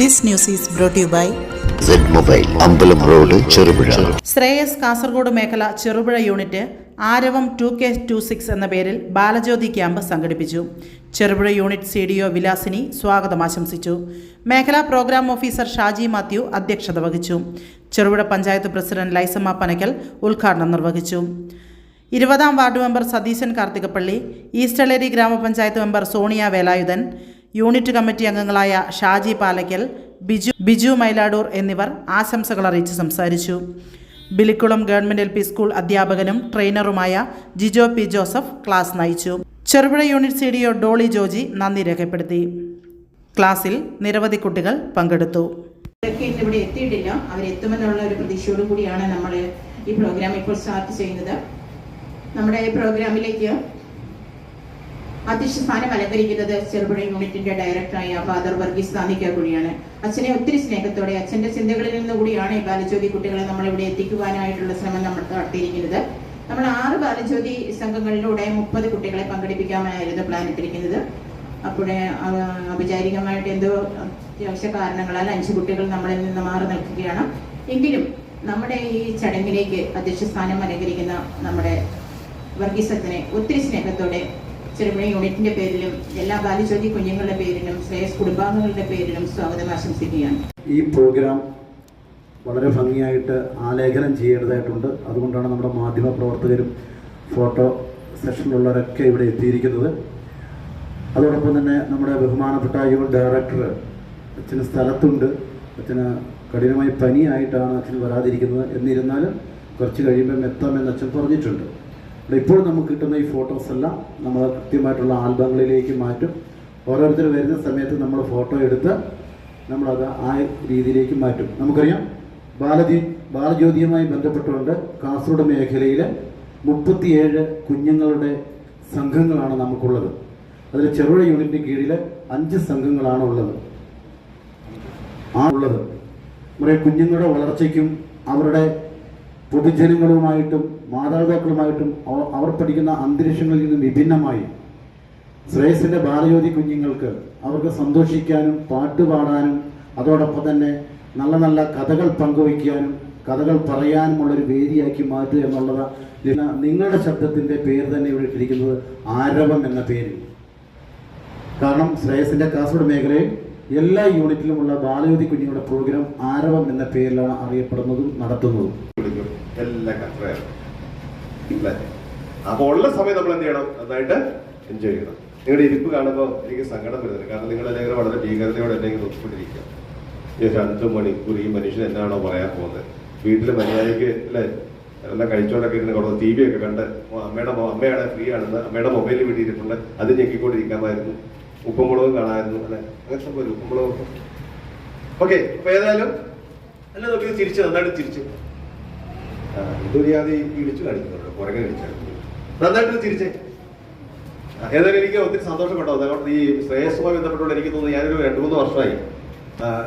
This news is brought to you by Z mobile Ambalam road Cherupuzha. Shreyas Kasaragod മേഖല Cherupuzha unit Aaravam two K two six എന്ന പേരിൽ Balajyothi camp സംഘടിപ്പിച്ചു. Cherupuzha unit C D O Vilasini സ്വാഗതം ആശംസിച്ചു. മേഖലാ programme officer Shaji Mathew അധ്യക്ഷത വഹിച്ചു. Cherupuzha panchayat president Laisamma Panackal ഉദ്ഘാടനം നിർവഹിച്ചു. ഇരുപതാം വാർഡ് മെമ്പർ സതീശൻ കാർത്തികപ്പള്ളി ഈസ്റ്റളേരി ഗ്രാമപഞ്ചായത്ത് member Sonia Velayudhan unit committee അംഗങ്ങളായ ഷാജി പാലയ്ക്കൽ ബിജു ബിജു മൈലാടൂർ എന്നിവർ ആശംസകൾ അറിയിച്ച് സംസാരിച്ചു. ബിലിക്കുളം ഗവൺമെന്റ് എൽ സ്കൂൾ അധ്യാപകനും ട്രെയിനറുമായ ജിജോ പി ജോസഫ് ക്ലാസ് നയിച്ചു. Cherupuzha unit C D O Dolly Joji നന്ദി രേഖപ്പെടുത്തി. ക്ലാസ്സിൽ നിരവധി കുട്ടികൾ പങ്കെടുത്തു. ഇവിടെ എത്തിയിട്ടില്ല. അവരെത്തുമെന്നുള്ള ഒരു പ്രതീക്ഷയോട് കൂടിയാണ് നമ്മൾ ഈ പ്രോഗ്രാം ഇപ്പോൾ സ്റ്റാർട്ട് ചെയ്യുന്നത്. നമ്മുടെ പ്രോഗ്രാമിലേക്ക് അധ്യക്ഷ സ്ഥാനം അലങ്കരിക്കുന്നത് ചെറുപുഴ യൂണിറ്റിന്റെ ഡയറക്ടറായ ഫാദർ വർഗീസ് കൂടിയാണ്. അച്ഛനെ ഒത്തിരി സ്നേഹത്തോടെ അച്ഛന്റെ ചിന്തകളിൽ നിന്ന് കൂടിയാണ് ഈ ബാലജ്യോതി കുട്ടികളെ നമ്മൾ ഇവിടെ എത്തിക്കുവാനായിട്ടുള്ള ശ്രമം നമ്മൾ നടത്തിയിരിക്കുന്നത്. നമ്മൾ ആറ് ബാലജ്യോതി സംഘങ്ങളിലൂടെ മുപ്പത് കുട്ടികളെ പങ്കെടുപ്പിക്കാമായിരുന്നു പ്ലാൻ ഇട്ടിരിക്കുന്നത്. അപ്പോഴേ ഔപചാരികമായിട്ട് എന്തോ അത്യാവശ്യ കാരണങ്ങളാൽ അഞ്ച് കുട്ടികൾ നമ്മളിൽ നിന്ന് മാറി നിൽക്കുകയാണ്. എങ്കിലും നമ്മുടെ ഈ ചടങ്ങിലേക്ക് അധ്യക്ഷസ്ഥാനം അലങ്കരിക്കുന്ന നമ്മുടെ വർഗീസത്തിനെ ഒത്തിരി സ്നേഹത്തോടെ ചെറുപുഴ യൂണിറ്റിന്റെ പേരിലും എല്ലാ ബാലിജ്യോതി കുഞ്ഞുങ്ങളുടെ പേരിലും ശ്രേയസ് കുടുംബാംഗങ്ങളുടെ പേരിലും സ്വാഗതം ആശംസിക്കുകയാണ്. ഈ പ്രോഗ്രാം വളരെ ഭംഗിയായിട്ട് ആലേഖനം ചെയ്യേണ്ടതായിട്ടുണ്ട്. അതുകൊണ്ടാണ് നമ്മുടെ മാധ്യമ പ്രവർത്തകരും ഫോട്ടോ സെഷനിലുള്ളവരൊക്കെ ഇവിടെ എത്തിയിരിക്കുന്നത്. അതോടൊപ്പം തന്നെ നമ്മുടെ ബഹുമാനപ്പെട്ട യുവ ഡയറക്ടർ അച്ഛന് സ്ഥലത്തുണ്ട്. അച്ഛന് കഠിനമായി പനിയായിട്ടാണ് അച്ഛന് വരാതിരിക്കുന്നത്. എന്നിരുന്നാലും കുറച്ച് കഴിയുമ്പം എത്താമെന്ന് അച്ഛൻ പറഞ്ഞിട്ടുണ്ട്. ഇപ്പോൾ നമുക്ക് കിട്ടുന്ന ഈ ഫോട്ടോസ് എല്ലാം നമ്മൾ കൃത്യമായിട്ടുള്ള ആൽബങ്ങളിലേക്ക് മാറ്റും. ഓരോരുത്തർ വരുന്ന സമയത്ത് നമ്മൾ ഫോട്ടോ എടുത്ത് നമ്മളത് ആ രീതിയിലേക്ക് മാറ്റും. നമുക്കറിയാം ബാലജി ബാലജ്യോതിയുമായി ബന്ധപ്പെട്ടുകൊണ്ട് കാസർഗോഡ് മേഖലയിൽ മുപ്പത്തിയേഴ് കുഞ്ഞുങ്ങളുടെ സംഘങ്ങളാണ് നമുക്കുള്ളത്. അതിൽ ചെറുപുഴ യൂണിറ്റിന് കീഴിൽ അഞ്ച് സംഘങ്ങളാണ് ഉള്ളത്. ആ ഉള്ളത്. നമ്മുടെ കുഞ്ഞുങ്ങളുടെ വളർച്ചയ്ക്കും അവരുടെ പൊതുജനങ്ങളുമായിട്ടും മാതാപിതാക്കളുമായിട്ടും അവ- അവർ പഠിക്കുന്ന അന്തരീക്ഷങ്ങളിൽ നിന്നും വിഭിന്നമായി ശ്രേയസിന്റെ ബാലജ്യോതി കുഞ്ഞുങ്ങൾക്ക് അവർക്ക് സന്തോഷിക്കാനും പാട്ട് പാടാനും അതോടൊപ്പം തന്നെ നല്ല നല്ല കഥകൾ പങ്കുവയ്ക്കാനും കഥകൾ പറയാനുമുള്ളൊരു വേദിയാക്കി മാറ്റുക എന്നുള്ളത് നിങ്ങളുടെ ശബ്ദത്തിന്റെ പേര് തന്നെ ഇവിടെ ഇട്ടിരിക്കുന്നത് ആരവം എന്ന പേര് കാരണം ശ്രേയസിന്റെ കാസർഗോഡ് മേഖലയിൽ എല്ലാ യൂണിറ്റിലുമുള്ള ബാലജ്യോതി കുഞ്ഞുങ്ങളുടെ പ്രോഗ്രാം ആരവം എന്ന പേരിലാണ് അറിയപ്പെടുന്നതും നടത്തുന്നതും. കൊടുക്കും അത്രയാണ് അല്ലേ? ഇല്ലേ അപ്പൊ ഉള്ള സമയം നമ്മൾ എന്ത് ചെയ്യണം? നന്നായിട്ട് എൻജോയ് ചെയ്യണം. നിങ്ങളുടെ ഇരിപ്പ് കാണുമ്പോൾ എനിക്ക് സങ്കടം വരുന്നത് കാരണം നിങ്ങൾ എല്ലാവരും വളരെ ഭീകരതയോടെ എന്നെ നോക്കിക്കൊണ്ടിരിക്കുക ഈ രണ്ട് മണിക്കൂർ ഈ മനുഷ്യൻ എന്നാണോ പറയാൻ പോകുന്നത്? വീട്ടിൽ മര്യാദയ്ക്ക് അല്ലേ? എല്ലാം കഴിച്ചോണ്ടൊക്കെ ഇരുന്ന് കുറച്ച് ടി വി ഒക്കെ കണ്ട് അമ്മയുടെ അമ്മയാണ് ഫ്രീ ആണെന്ന് അമ്മയുടെ മൊബൈലിൽ വീട്ടിയിരിപ്പുണ്ട് അത് ഞെക്കിക്കൊണ്ടിരിക്കാമായിരുന്നു ഉപ്പുമുളകും കാണാമായിരുന്നു. അല്ലെ? അങ്ങനെ സംഭവം ഉപ്പുമുളകും ഓക്കെ അപ്പൊ ഏതായാലും അല്ല നോക്കി തിരിച്ച് നന്നായിട്ട് തിരിച്ച്. ആ, ഈ യാതി ഇടിച്ചു കാണിക്കുന്നുണ്ട്? പുറകെ ഇടിച്ചു നന്നായിട്ട് തിരിച്ചേ ഏതായാലും എനിക്ക് ഒത്തിരി സന്തോഷപ്പെട്ടോ? അതുകൊണ്ട് ഈ ശ്രേയസുമായി ബന്ധപ്പെട്ടുകൊണ്ട് എനിക്ക് തോന്നുന്നു ഞാനൊരു രണ്ടു മൂന്ന് വർഷമായി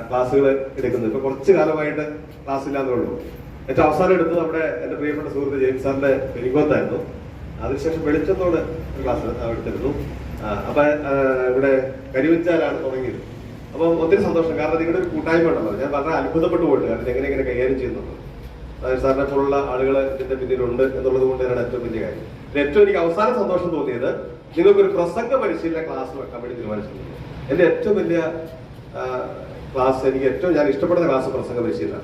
ക്ലാസ്സുകൾ എടുക്കുന്നത് ഇപ്പൊ കുറച്ച് കാലമായിട്ട് ക്ലാസ് ഇല്ലാന്നേ ഉള്ളൂ. ഏറ്റവും അവസാനം എടുത്തത് നമ്മുടെ എന്റെ പ്രിയപ്പെട്ട സുഹൃത്ത് ജെയിംസ് സാറിന്റെ പെരിങ്കോത്തായിരുന്നു അതിനുശേഷം വെളിച്ചത്തോട് ക്ലാസ് എടുത്തിരുന്നു. അപ്പൊ ഇവിടെ കരിവച്ചാലാണ് തുടങ്ങിയത്. അപ്പം ഒത്തിരി സന്തോഷം. കാരണം നിങ്ങളുടെ ഒരു കൂട്ടായ്മ ഉണ്ടല്ലോ. ഞാൻ വളരെ അത്ഭുതപ്പെട്ടു പോയിട്ട് കാരണം എങ്ങനെ ഇങ്ങനെ കൈകാര്യം ചെയ്യുന്നുണ്ട്. സാറിനെ പോലുള്ള ആളുകൾ ഇതിന്റെ പിന്നിലുണ്ട് എന്നുള്ളത് കൊണ്ട് തന്നെയാണ് ഏറ്റവും വലിയ കാര്യം. പിന്നെ ഏറ്റവും എനിക്ക് അവസാന സന്തോഷം തോന്നിയത് നിങ്ങൾക്കൊരു പ്രസംഗ പരിശീലന ക്ലാസ് വെക്കാൻ വേണ്ടി തീരുമാനിച്ചിട്ടുണ്ട്. എന്റെ ഏറ്റവും വലിയ ക്ലാസ് എനിക്ക് ഏറ്റവും ഞാൻ ഇഷ്ടപ്പെടുന്ന ക്ലാസ് പ്രസംഗ പരിശീലന.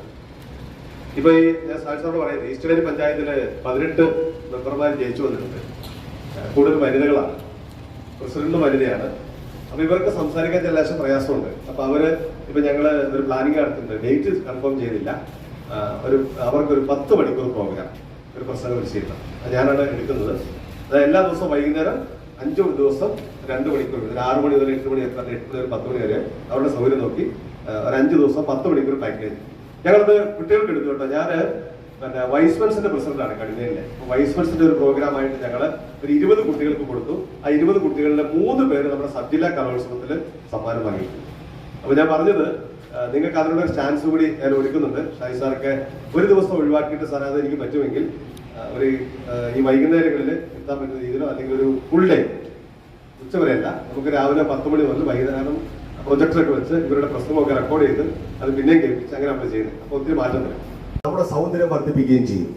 ഇപ്പൊ ഈ ഞാൻ സാർ സാറിനോട് പറയുന്നത് ഈസ്റ്റേൺ പഞ്ചായത്തിൽ പതിനെട്ട് മെമ്പർമാർ ജയിച്ചു വന്നിട്ടുണ്ട്. കൂടുതൽ വനിതകളാണ്. പ്രസിഡന്റ് വനിതയാണ്. അപ്പൊ ഇവർക്ക് സംസാരിക്കാൻ ചില പ്രയാസമുണ്ട്. അപ്പൊ അവർ ഇപ്പൊ ഞങ്ങൾ ഒരു പ്ലാനിങ് നടത്തുന്നുണ്ട് ഡേറ്റ് കൺഫേം ചെയ്തില്ല. ഒരു അവർക്ക് ഒരു പത്ത് മണിക്കൂർ പ്രോഗ്രാം ഒരു പ്രസംഗ പരിശീലനം ഞാനാണ് എടുക്കുന്നത്. അതായത് എല്ലാ ദിവസവും വൈകുന്നേരം അഞ്ചു ദിവസം രണ്ട് മണിക്കൂർ ഒരു ആറ് മണി മുതൽ എട്ട് മണി എട്ട് മണി മുതൽ പത്ത് മണി വരെ അവരുടെ സൗകര്യം നോക്കി ഒരു അഞ്ച് ദിവസം പത്ത് മണിക്കൂർ പാക്കേജ് ഞങ്ങളത് കുട്ടികൾക്ക് എടുത്തു കേട്ടോ. ഞാൻ പിന്നെ വൈസ്മെൻസിന്റെ പ്രസിഡന്റാണ് വൈസ് വൈസ്മെൻസിന്റെ ഒരു പ്രോഗ്രാം ആയിട്ട് ഞങ്ങൾ ഒരു ഇരുപത് കുട്ടികൾക്ക് കൊടുത്തു. ആ ഇരുപത് കുട്ടികളിലെ മൂന്ന് പേര് നമ്മുടെ സബ് ജില്ലാ കലോത്സവത്തിൽ സമ്മാനം വാങ്ങിയിട്ടുണ്ട്. അപ്പൊ ഞാൻ പറഞ്ഞത് നിങ്ങൾക്ക് അതിനുള്ള ഒരു ചാൻസ് കൂടി ഞാൻ ഒരുക്കുന്നുണ്ട്. ഷായി സാർക്ക് ഒരു ദിവസം ഒഴിവാക്കിയിട്ട് സാർ അത് എനിക്ക് പറ്റുമെങ്കിൽ ഒരു ഈ വൈകുന്നേരങ്ങളിൽ എത്താൻ പറ്റുന്ന രീതിയിലോ അല്ലെങ്കിൽ ഒരു ഫുൾ ഡേ ഉച്ചവരെയല്ല നമുക്ക് രാവിലെ പത്ത് മണി മുതൽ വൈകുന്നേരം പ്രൊജക്ടറൊക്കെ വെച്ച് ഇവരുടെ പ്രസംഗമൊക്കെ റെക്കോർഡ് ചെയ്ത് അത് പിന്നെയും കേൾപ്പിച്ച് അങ്ങനെ നമ്മൾ ചെയ്യുന്നത്. അപ്പോൾ ഒത്തിരി മാറ്റം വരും. നമ്മുടെ സൗന്ദര്യം വർദ്ധിപ്പിക്കുകയും ചെയ്യും.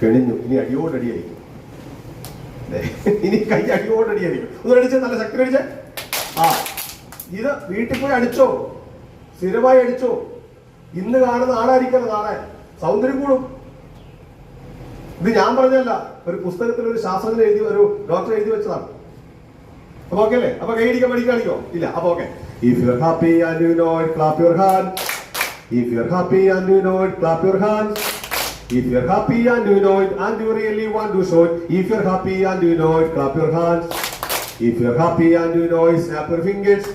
കെണിഞ്ഞു. ഇനി അടിയോടടിയായിരിക്കും. ഇനി കൈ അടിയോടടിയായിരിക്കും. ഒന്ന് അടിച്ച് നല്ല ശക്തി അടിച്ചാൽ ആ. ഇത് വീട്ടിൽ പോയി അടിച്ചോ? സ്ഥിരമായി അടിച്ചോ? ഇന്ന് കാണുന്ന ആളായിരിക്കണം നാളെ. സൗന്ദര്യം കൂടും. ഇത് ഞാൻ പറഞ്ഞല്ല ഒരു പുസ്തകത്തിൽ ഒരു ശാസ്ത്രജ്ഞൻ എഴുതി ഒരു ഡോക്ടർ എഴുതി വെച്ചതാണ്. അപ്പൊ ഓക്കെ അല്ലേ? അപ്പൊ കൈയിടിക്കാൻ പഠിക്കാണിക്കോ ഇല്ല അപ്പൊ okay if you happy and you know it clap your hand if you happy and you know it clap your hand If and happy and you know it and you really want to show you are happy happy and you know it, clap your hands. If are happy and you know it snap your fingers.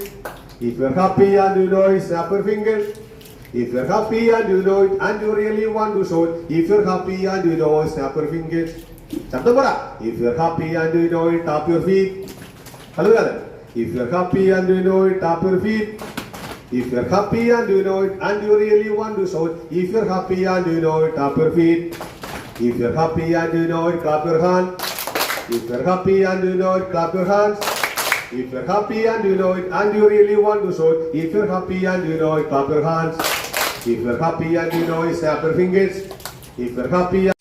If you're happy and you know it, snap your fingers. If you're happy and you know it and you really want to show it, if you're happy and you know it, snap your fingers. ശബ്ദം പറ If you're happy and you know it, tap your feet. Hello If you're happy and you know it, tap your feet. If you're happy and you know it and you really want to show it, if you're happy and you know it, tap your feet. If you're happy and you know it, clap your hand. If you're happy and you know it, clap your hands. if you're happy and you know it and you really want to show it, if you're happy and you know it, clap your hands. If you're happy and you know it, snap your fingers. If you're happy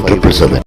triple seven